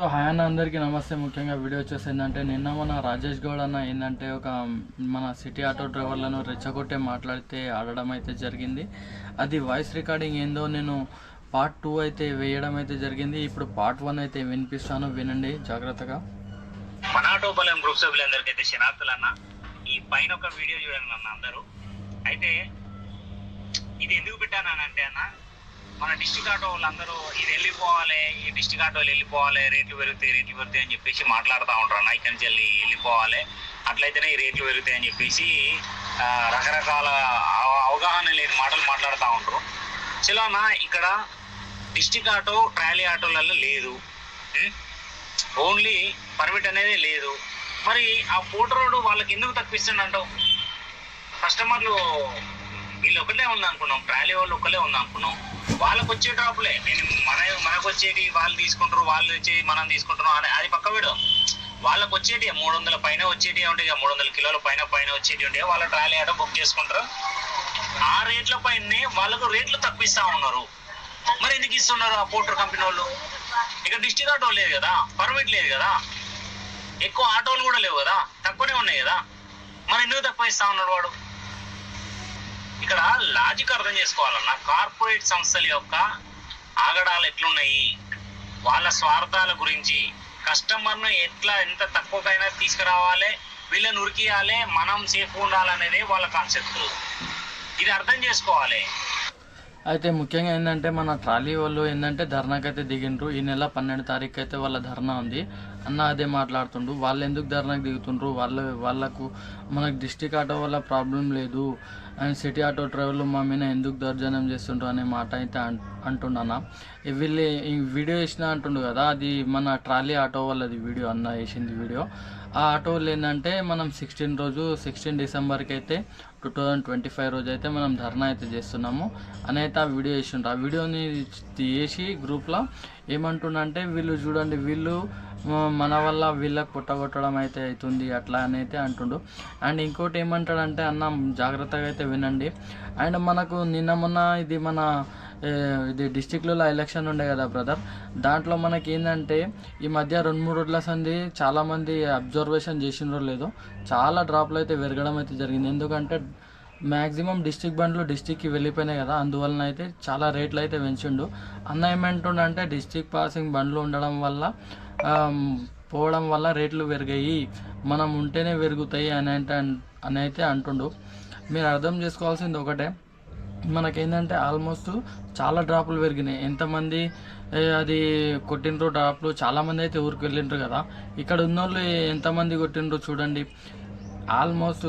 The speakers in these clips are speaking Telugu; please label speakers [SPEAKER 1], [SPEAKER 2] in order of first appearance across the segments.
[SPEAKER 1] సో హాయ్ అన్న అందరికీ నమస్తే. ముఖ్యంగా వీడియో వచ్చేసి ఏంటంటే నిన్న మన రాజేష్ గౌడ్ అన్న ఏంటంటే ఒక మన సిటీ ఆటో డ్రైవర్లను రెచ్చగొట్టే మాట్లాడితే ఆడడం అయితే జరిగింది. అది వాయిస్ రికార్డింగ్ ఏందో నేను పార్ట్ టూ అయితే వేయడం అయితే జరిగింది. ఇప్పుడు పార్ట్ వన్ అయితే వినిపిస్తాను. వినండి జాగ్రత్తగా.
[SPEAKER 2] మన ఆటోపాలెం గ్రూప్ సభ్యులందరికీ అయితే శనార్థులు అన్న. ఈ పైన ఒక వీడియో చూడండి అన్న అందరూ. అయితే ఇది ఎందుకు పెట్టానంటే అన్న మన డిస్టిక్ ఆటో వాళ్ళందరూ ఇది వెళ్ళిపోవాలి ఈ డిస్టిక్ ఆటోలు వెళ్ళిపోవాలి రేట్లు పెరుగుతాయి రేట్లు పెరుగుతాయి అని చెప్పేసి మాట్లాడుతూ ఉంటారు. అన్న ఇక్కడి నుంచి వెళ్ళి వెళ్ళిపోవాలి. అట్లయితేనే ఈ రేట్లు పెరుగుతాయి అని చెప్పేసి రకరకాల అవ- అవగాహన లేని మాటలు మాట్లాడుతూ ఉంటారు. చలో ఇక్కడ డిస్టిక్ ఆటో ట్రాలీ ఆటోలలో లేదు. ఓన్లీ పర్మిట్ అనేది లేదు. మరి ఆ పోటు రోడ్డు వాళ్ళకి ఎందుకు తప్పిస్తుందంటావు? కస్టమర్లు వీళ్ళు ఒకటే ఉంది అనుకున్నాం ట్రాలీ వాళ్ళు ఒకలే ఉందనుకున్నాం. వాళ్ళకి వచ్చే డ్రాప్లే. నేను మన మనకు వచ్చేటి వాళ్ళు తీసుకుంటారు వాళ్ళు వచ్చేది మనం తీసుకుంటున్నాం అని అది పక్క వీడు. వాళ్ళకి వచ్చేటి మూడు వందల పైన వచ్చేటి ఉండే మూడు వందల కిలోల పైన పైన వచ్చేటి ఉండే వాళ్ళ ట్రాలీ ఆటో బుక్ చేసుకుంటారు. ఆ రేట్ల పైన వాళ్ళకు రేట్లు తప్పిస్తా ఉన్నారు. మరి ఎందుకు ఇస్తున్నారు ఆ పోర్టర్ కంపెనీ వాళ్ళు? ఇక డిస్టిక్ ఆటో లేదు కదా? పర్మిట్ లేదు కదా? ఎక్కువ ఆటోలు కూడా లేవు కదా? తక్కువనే ఉన్నాయి కదా? మరి ఎందుకు తక్కువ ఇస్తా ఉన్నాడు వాడు? ఇక్కడ లాజిక్ అర్థం చేసుకోవాలన్న కార్పొరేట్ సంస్థల యొక్క ఆగడాలు ఎట్లున్నాయి? వాళ్ళ స్వార్థాల గురించి కస్టమర్ను ఎట్లా ఎంత తక్కువకైనా తీసుకురావాలి వీళ్ళని ఉరికియాలి మనం సేఫ్ ఉండాలనేదే వాళ్ళ కాన్సెప్ట్ ఇది అర్థం చేసుకోవాలి.
[SPEAKER 1] అయితే ముఖ్యంగా ఏంటంటే మన ట్రాలీ వాళ్ళు ఏంటంటే ధర్నాకైతే దిగిండ్రు. ఈ నెల పన్నెండు తారీఖు అయితే వాళ్ళ ధర్నా ఉంది. అన్న అదే మాట్లాడుతుండ్రు. వాళ్ళు ఎందుకు ధర్నాకు దిగుతుండ్రు? వాళ్ళ వాళ్ళకు మనకు డిస్టిక్ ఆటో వల్ల ప్రాబ్లం లేదు. అండ్ సిటీ ఆటో డ్రైవర్లు మా మీద ఎందుకు దౌర్జన్యం చేస్తుండ్రు అనే మాట అయితే అన్- అంటుండన్న. వీళ్ళు ఈ వీడియో వేసిన అంటుండు కదా అది మన ట్రాలీ ఆటో వాళ్ళది వీడియో అన్న వేసింది వీడియో. ఆ ఆటో వాళ్ళు ఏంటంటే మనం సిక్స్టీన్ రోజు సిక్స్టీన్ డిసెంబర్కి అయితే టూ థౌజండ్ ట్వంటీ ఫైవ్ రోజు అయితే మనం ధర్నా అయితే చేస్తున్నాము. అని అయితే ఆ వీడియో వేసిండ్రు ఆ వీడియోని తీసి గ్రూప్లో ఏమంటుండంటే వీళ్ళు చూడండి వీళ్ళు మన వల్ల వీళ్ళకి పుట్టగొట్టడం అయితే అవుతుంది అట్లా అని అయితే అంటుండు. అండ్ ఇంకోటి ఏమంటాడంటే అన్న జాగ్రత్తగా అయితే వినండి. అండ్ మనకు నిన్న మొన్న ఇది మన ఇది డిస్టిక్లలో ఎలక్షన్ ఉండే కదా బ్రదర్ దాంట్లో మనకి ఏంటంటే ఈ మధ్య రెండు మూడు రోజుల సంది చాలామంది అబ్జర్వేషన్ చేసినారో లేదో చాలా డ్రాప్లు అయితే పెరగడం అయితే జరిగింది. ఎందుకంటే మ్యాక్సిమం డిస్టిక్ బండ్లు డిస్టిక్కి వెళ్ళిపోయినాయి కదా. అందువలన అయితే చాలా రేట్లు అయితే పెంచిండు. అన్న ఏమంటుండంటే డిస్టిక్ పాసింగ్ బండ్లు ఉండడం వల్ల పోవడం వల్ల రేట్లు పెరిగాయి. మనం ఉంటేనే పెరుగుతాయి అని అంటే అని అయితే అంటుండు. మీరు అర్థం చేసుకోవాల్సింది ఒకటే. మనకేంటంటే ఆల్మోస్ట్ చాలా డ్రాపులు పెరిగినాయి. ఎంతమంది అది కొట్టిండ్రు డ్రాప్లు చాలామంది అయితే ఊరికి వెళ్ళిండ్రు కదా. ఇక్కడ ఉన్నోళ్ళు ఎంతమంది కొట్టిండ్రు చూడండి. ఆల్మోస్ట్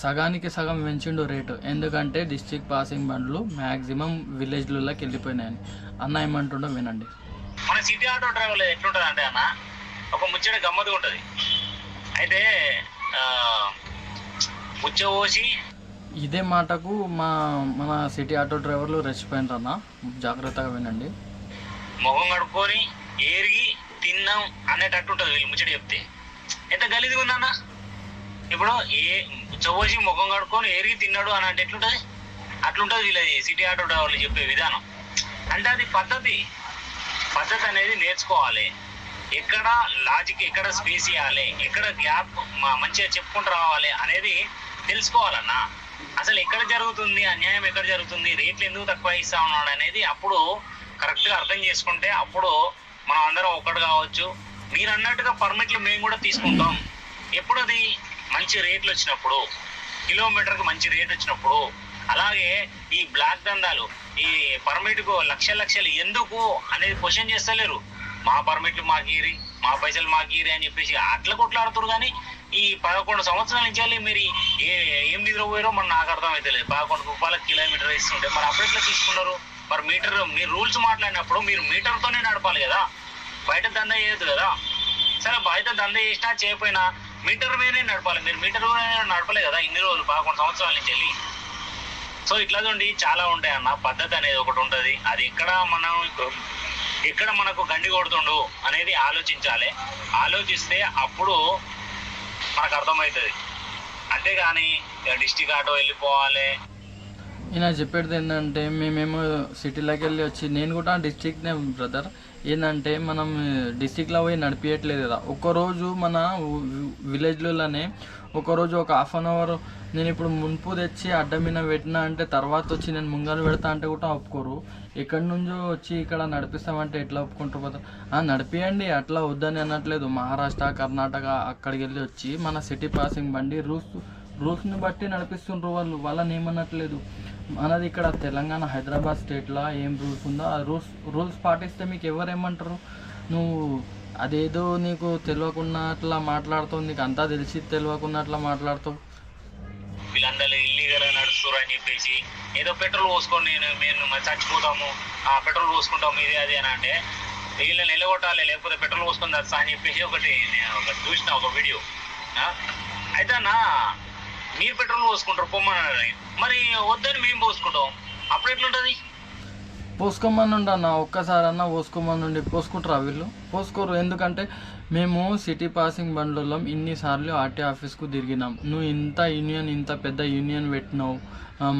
[SPEAKER 1] సగానికి సగం పెంచిండు రేటు. ఎందుకంటే డిస్ట్రిక్ట్ పాసింగ్ బండ్లు మ్యాక్సిమం విలేజ్లలోకి వెళ్ళిపోయినాయని. అన్న ఏమంటుండో వినండి.
[SPEAKER 2] మన సిటీ ఆటో డ్రైవర్లు ఎట్లుంటది అంటే అన్న ఒక ముచ్చట గమ్మత్తుగా ఉంటది. అయితే ముచ్చ పోసి
[SPEAKER 1] ఇదే మాటకు మా మన సిటీ ఆటో డ్రైవర్లు రెచ్చిపోయినారు అన్న. జాగ్రత్తగా వినండి.
[SPEAKER 2] ముఖం కడుక్కొని ఏరిగి తిన్నాం అనేటట్టు ఉంటుంది వీళ్ళు ముచ్చట చెప్తే. ఎంత గలీజ్గా ఉందన్న? ఇప్పుడు ఏ చవోసి ముఖం కడుక్కొని ఏరిగి తిన్నాడు అని అంటే ఎట్లుంటది? అట్లుంటది వీళ్ళది సిటీ ఆటో డ్రైవర్లు చెప్పే విధానం. అంటే అది పద్ధతి. పద్ధతి అనేది నేర్చుకోవాలి. ఎక్కడ లాజిక్ ఎక్కడ స్పేస్ ఇవ్వాలి ఎక్కడ గ్యాప్ మంచిగా చెప్పుకుంటూ రావాలి అనేది తెలుసుకోవాలన్నా. అసలు ఎక్కడ జరుగుతుంది? అన్యాయం ఎక్కడ జరుగుతుంది? రేట్లు ఎందుకు తక్కువ ఇస్తా ఉన్నాడు అనేది అప్పుడు కరెక్ట్గా అర్థం చేసుకుంటే అప్పుడు మనం అందరం ఒక్కటి కావచ్చు. మీరు అన్నట్టుగా పర్మిట్లు మేము కూడా తీసుకుంటాం. ఎప్పుడు అది మంచి రేట్లు వచ్చినప్పుడు కిలోమీటర్కి మంచి రేట్ వచ్చినప్పుడు అలాగే ఈ బ్లాక్ దందాలు ఈ పర్మిట్కు లక్ష లక్షలు ఎందుకు అనేది క్వశ్చన్ చేస్తలేరు. మా పర్మిట్లు మాకీరి మా పైసలు మాకీరి అని చెప్పేసి అట్లా కొట్లాడుతురు కానీ ఈ పదకొండు సంవత్సరాల నుంచి వెళ్ళి మీరు ఏ ఏం నిద్రపోయారో మరి నాకు అర్థం అయితే లేదు. పదకొండు రూపాయల కిలోమీటర్ ఇస్తుంటే మరి అప్పట్లో తీసుకున్నారు మరి మీటర్ మీరు రూల్స్ మాట్లాడినప్పుడు మీరు మీటర్తోనే నడపాలి కదా. బయట దందా చేయదు కదా. సరే బయట దందా చేసినా చేయకపోయినా మీటర్ మీదనే నడపాలి. మీరు మీటర్ మీద నడపలే కదా ఇన్ని రోజులు పదకొండు సంవత్సరాల నుంచి వెళ్ళి. సో ఇట్లా చూడండి చాలా ఉంటాయి అన్న. పద్ధతి అనేది ఒకటి ఉంటుంది. అది ఎక్కడ మనం ఎక్కడ మనకు గండి కొడుతుండు అనేది ఆలోచించాలి. ఆలోచిస్తే అప్పుడు మనకు అర్థమవుతుంది. అంతేగాని డిస్టిక్ ఆటో వెళ్ళిపోవాలి.
[SPEAKER 1] ఈయన చెప్పేది ఏంటంటే మేమేమో సిటీలోకి వెళ్ళి వచ్చి నేను కూడా డిస్ట్రిక్ట్నే బ్రదర్ ఏంటంటే మనం డిస్టిక్లో పోయి నడిపించట్లేదు కదా. ఒక్కరోజు మన విలేజ్లలోనే ఒకరోజు ఒక హాఫ్ అన్ అవర్ నేను ఇప్పుడు మున్పు తెచ్చి అడ్డ మీద పెట్టినా అంటే తర్వాత వచ్చి నేను ముంగలు పెడతా అంటే కూడా ఒప్పుకోరు. ఎక్కడి నుంచో వచ్చి ఇక్కడ నడిపిస్తామంటే ఎట్లా ఒప్పుకుంటారు పోతారు ఆ, నడిపియండి అట్లా వద్దని అనట్లేదు. మహారాష్ట్ర కర్ణాటక అక్కడికి వెళ్ళి వచ్చి మన సిటీ పాసింగ్ బండి రూల్స్ రూల్స్ని బట్టి నడిపిస్తుండ్రు వాళ్ళు. వాళ్ళని ఏమనట్లేదు. మనది ఇక్కడ తెలంగాణ హైదరాబాద్ స్టేట్లో ఏం రూల్స్ ఉందో? ఆ రూల్స్ రూల్స్ పాటిస్తే మీకు ఎవరు ఏమంటారు? నువ్వు అదేదో నీకు తెలియకుండా అట్లా మాట్లాడుతావు నీకు అంతా తెలిసి తెలియకుండా అట్లా మాట్లాడుతావు.
[SPEAKER 2] వీళ్ళందరూ ఇల్లీగల్ నడుస్తారు అని చెప్పేసి ఏదో పెట్రోల్ పోసుకొని నేను మేము చచ్చిపోతాము ఆ పెట్రోల్ పోసుకుంటాము ఇది అది అని అంటే వీళ్ళని నిలగొట్టాలి లేకపోతే పెట్రోల్ పోసుకొని అని చెప్పేసి ఒకటి నేను ఒకటి చూసిన ఒక వీడియో. అయితే అన్న మీరు పెట్రోల్ పోసుకుంటారు పొమ్మని మరి వద్దని మేము పోసుకుంటాం. అప్పుడు ఎట్లుంటుంది?
[SPEAKER 1] పోసుకోమని అన్న ఒక్కసారి అన్న పోసుకోమని ఉండి పోసుకుంటారా వీళ్ళు? పోసుకోరు ఎందుకంటే మేము సిటీ పాసింగ్ బండ్లలో ఇన్నిసార్లు ఆర్టీ ఆఫీస్కు తిరిగినాం. నువ్వు ఇంత యూనియన్ ఇంత పెద్ద యూనియన్ పెట్టినావు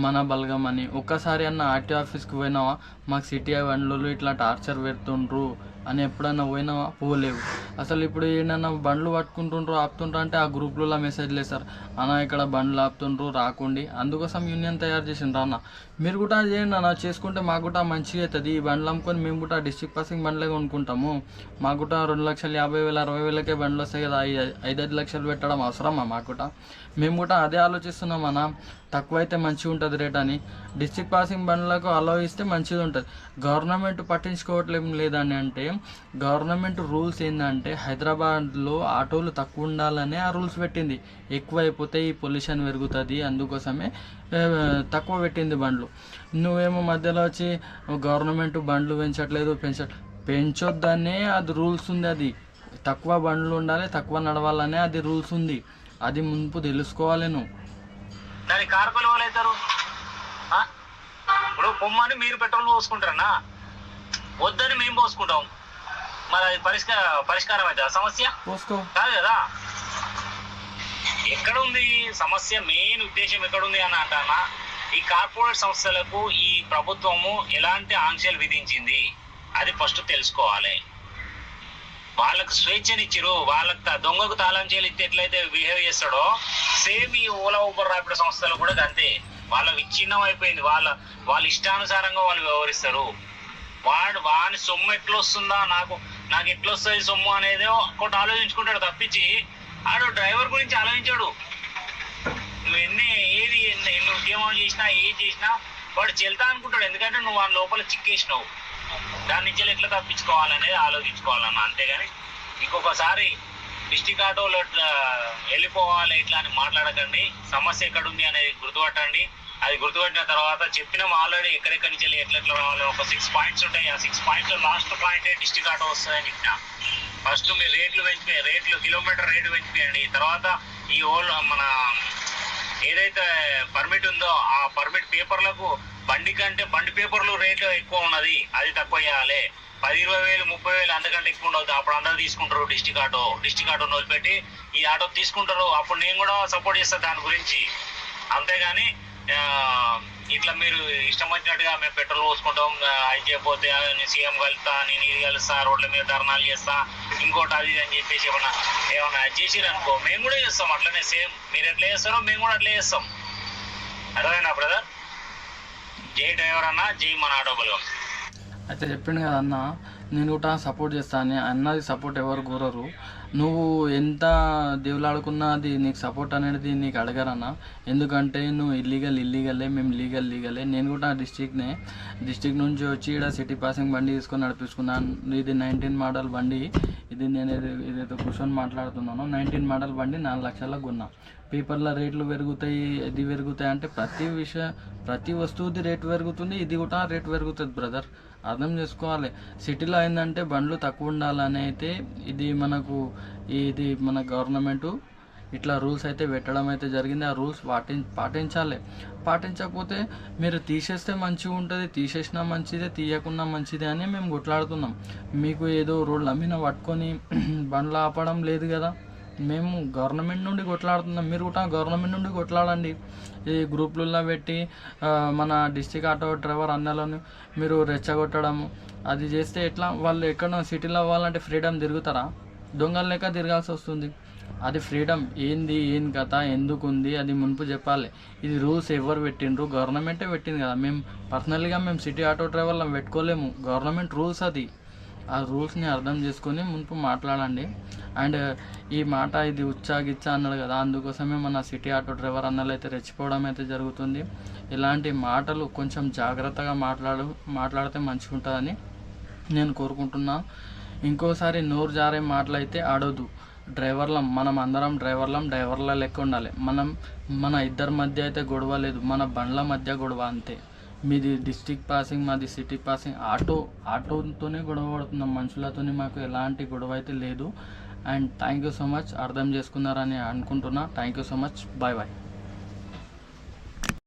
[SPEAKER 1] మన బలగం అని ఒక్కసారి అన్న ఆర్టీ ఆఫీస్కి పోయినావా? మాకు సిటీ బండ్లలో ఇట్లా టార్చర్ పెడుతుండ్రు. అని ఎప్పుడన్నా పోయినా పోలేవు అసలు ఇప్పుడు ఏంటన్నా బండ్లు పట్టుకుంటుండ్రు ఆపుతుండ్రు అంటే ఆ గ్రూప్లలో లేదు సార్. అన్న ఇక్కడ బండ్లు ఆపుతుండ్రు రాకుండి. అందుకోసం యూనియన్ తయారు చేసిండ్రు అన్న. మీరు కూడా చేయండి అన్న. చేసుకుంటే మాకు కూడా మంచిగా అవుతుంది ఈ బండ్లు అమ్ముకొని మేము కూడా డిస్ట్రిక్ట్ పాసింగ్ బండ్లే కొనుక్కుంటాము. మాకు కూడా రెండు లక్షలు యాభై వేల అరవై వేలకే బండ్లు వస్తాయి కదా. ఐ- ఐదైదు లక్షలు పెట్టడం అవసరమా మాకు కూడా. మేము కూడా అదే ఆలోచిస్తున్నాం అన్న. తక్కువ అయితే మంచిగా ఉంటుంది రేట్ అని. డిస్ట్రిక్ట్ పాసింగ్ బండ్లకు అలో ఇస్తే మంచిది ఉంటుంది. గవర్నమెంట్ పట్టించుకోవట్లేం లేదని అంటే గవర్నమెంట్ రూల్స్ ఏంటంటే హైదరాబాద్లో ఆటోలు తక్కువ ఉండాలనే ఆ రూల్స్ పెట్టింది. ఎక్కువ అయిపోతే ఈ పొల్యూషన్ పెరుగుతుంది అందుకోసమే తక్కువ పెట్టింది బండ్లు. నువ్వేమో మధ్యలో వచ్చి గవర్నమెంట్ బండ్లు పెంచట్లేదు పెంచ పెంచొద్దనే అది రూల్స్ ఉంది అది. తక్కువ బండ్లు ఉండాలి తక్కువ నడవాలనే అది రూల్స్ ఉంది. అది ముందు తెలుసుకోవాలి నువ్వు.
[SPEAKER 2] ఇప్పుడు పొమ్మని మీరు పెట్రోల్ పోసుకుంటారన్నా వద్దని మేము పోసుకుంటాం. మరి అది పరిష్కార పరిష్కారం అవుతుంది? ఆ సమస్య కాదు కదా? ఎక్కడ ఉంది సమస్య మెయిన్ ఉద్దేశం ఎక్కడ ఉంది అని అంటానా? ఈ కార్పొరేట్ సంస్థలకు ఈ ప్రభుత్వము ఎలాంటి ఆంక్షలు విధించింది? అది ఫస్ట్ తెలుసుకోవాలి. వాళ్ళకు స్వేచ్ఛనిచ్చిరు. వాళ్ళకి దొంగకు తాళం చేయాలి ఇస్తే ఎట్లయితే బిహేవ్ చేస్తాడో సేమ్ ఈ ఓలా ఊబర్ ర్యాపిడ్ సంస్థలు కూడా అంతే వాళ్ళ విచ్ఛిన్నం అయిపోయింది. వాళ్ళ వాళ్ళ ఇష్టానుసారంగా వాళ్ళు వ్యవహరిస్తారు. వాడు వాని సొమ్ము ఎట్లా వస్తుందా నాకు? నాకు ఎట్లా వస్తుంది సొమ్ము అనేది ఒకటి ఆలోచించుకుంటాడు తప్పించి ఆడు డ్రైవర్ గురించి ఆలోచించాడు. నువ్వు ఎన్ని ఏది ఎన్ని నువ్వు ఉద్యమం చేసినా ఏది చేసినా వాడు చెల్తా అనుకుంటాడు ఎందుకంటే నువ్వు వాళ్ళ లోపల చిక్కేసినావు. దాని నుంచి ఎట్లా తప్పించుకోవాలనేది ఆలోచించుకోవాలన్న అంతేగాని ఇంకొకసారి డిస్టిక్ ఆటోలో వెళ్ళిపోవాలి ఇట్లా అని మాట్లాడకండి సమస్య ఎక్కడుంది అనేది గుర్తుపట్టండి. అది గుర్తుపెట్టిన తర్వాత చెప్పినాం ఆల్రెడీ ఎక్కడెక్కడి నుంచి వెళ్ళి ఎట్లా ఎట్లా రావాలి ఒక సిక్స్ పాయింట్స్ ఉంటాయి. ఆ six points last point district auto వస్తుందని చెప్పిన. ఫస్ట్ మీరు రేట్లు పెంచిపోయి రేట్లు కిలోమీటర్ రేటు పెంచిపోయండి. తర్వాత ఈ ఓల్ మన ఏదైతే పర్మిట్ ఉందో ఆ పర్మిట్ పేపర్లకు బండి కంటే బండి పేపర్లు రేట్లు ఎక్కువ ఉన్నది. అది తక్కువ చేయాలి. పది ఇరవై వేలు ముప్పై వేలు అంతకంటే ఎక్కువ ఉండదు అప్పుడు అందరూ తీసుకుంటారు డిస్టిక్ ఆటో డిస్టిక్ ఆటో వదిలిపెట్టి ఈ ఆటో తీసుకుంటారు. అప్పుడు నేను కూడా సపోర్ట్ చేస్తాను దాని గురించి. అంతేగాని ఇట్లా మీరు ఇష్టం వచ్చినట్టుగా మేము పెట్రోల్ పోసుకుంటాం అది చేయకపోతే నేను సీఎం కలుస్తా నేను ఇది కలుస్తా రోడ్ల మీద ధర్నాలు చేస్తా ఇంకోటి అది అని చెప్పేసి ఏమన్నా ఏమన్నా చేసిరు అనుకో మేము కూడా చేస్తాం అట్లనే సేమ్. మీరు ఎట్లా చేస్తారో మేము కూడా అట్లా చేస్తాం. అర్థమైనా బ్రదర్ జై డ్రైవర్ అన్న జై మన ఆటో బలగం.
[SPEAKER 1] అయితే చెప్పిండు కదా అన్న నేను కూడా సపోర్ట్ చేస్తాను అన్నది సపోర్ట్ ఎవరు కోరరు. నువ్వు ఎంత దేవులాడుకున్నా అది నీకు సపోర్ట్ అనేది నీకు అడగరన్న ఎందుకంటే నువ్వు ఇల్లీగల్ ఇల్లీగలే మేము లీగల్ లీగలే నేను కూడా డిస్టిక్నే డిస్టిక్ నుంచి వచ్చి ఇక్కడ సిటీ పాసింగ్ బండి తీసుకొని నడిపించుకున్నాను. ఇది నైన్టీన్ మోడల్ బండి. ఇది నేను ఏదైతే కూర్చొని మాట్లాడుతున్నానో నైన్టీన్ మోడల్ బండి నాలుగు లక్షలకు కొన్నా. పేపర్ల రేట్లు పెరుగుతాయి ఇది పెరుగుతాయి అంటే ప్రతి విషయం ప్రతి వస్తువుది రేటు పెరుగుతుంది ఇది కూడా రేటు పెరుగుతుంది బ్రదర్. అర్థం చేసుకోవాలి. సిటీలో ఏంటంటే బండ్లు తక్కువ ఉండాలని అయితే ఇది మనకు ఇది మన గవర్నమెంటు ఇట్లా రూల్స్ అయితే పెట్టడం అయితే జరిగింది. ఆ రూల్స్ పాటి పాటించాలి. పాటించకపోతే మీరు తీసేస్తే మంచిగా ఉంటుంది తీసేసినా మంచిదే తీయకున్నా మంచిదే అని మేము కొట్లాడుతున్నాం. మీకు ఏదో రోడ్ల మీద పట్టుకొని బండ్లు ఆపడం లేదు కదా. మేము గవర్నమెంట్ నుండి కొట్లాడుతున్నాం. మీరు కూడా గవర్నమెంట్ నుండి కొట్లాడండి. ఈ గ్రూపులలో పెట్టి మన డిస్టిక్ ఆటో డ్రైవర్ అన్నలను మీరు రెచ్చగొట్టడము అది చేస్తే ఎట్లా? వాళ్ళు ఎక్కడ సిటీలో అవ్వాలంటే ఫ్రీడమ్ తిరుగుతారా? దొంగలు లెక్క తిరగాల్సి వస్తుంది. అది ఫ్రీడమ్. ఏంది ఏం కథ ఎందుకు ఉంది అది మునుపు చెప్పాలి. ఇది రూల్స్ ఎవరు పెట్టిండ్రు? గవర్నమెంటే పెట్టింది కదా. మేము పర్సనల్గా మేము సిటీ ఆటో డ్రైవర్లను పెట్టుకోలేము. గవర్నమెంట్ రూల్స్ అది. ఆ రూల్స్ని అర్థం చేసుకొని మునుపు మాట్లాడండి. అండ్ ఈ మాట ఇది ఉచ్చాగిచ్చా అన్నాడు కదా అందుకోసమే మన సిటీ ఆటో డ్రైవర్ అన్నలు అయితే రెచ్చిపోవడం అయితే జరుగుతుంది. ఇలాంటి మాటలు కొంచెం జాగ్రత్తగా మాట్లాడు మాట్లాడితే మంచిగా ఉంటుందని నేను కోరుకుంటున్నాను ఇంకోసారి నోరు జారే మాటలు అయితే ఆడొద్దు. డ్రైవర్లం మనం అందరం డ్రైవర్లం డ్రైవర్ల లెక్క ఉండాలి. మనం మన ఇద్దరి మధ్య అయితే గొడవ లేదు. మన బండ్ల మధ్య గొడవ అంతే. మీది డిస్టిక్ పాసింగ్ మాది సిటీ పాసింగ్. ఆటో ఆటోతోనే గొడవ పడుతున్నాం. మనుషులతోనే మాకు ఎలాంటి గొడవ అయితే లేదు. And thank you so much. అర్థం చేసుకున్నారని అనుకుంటున్నా. Thank you so much. Bye bye.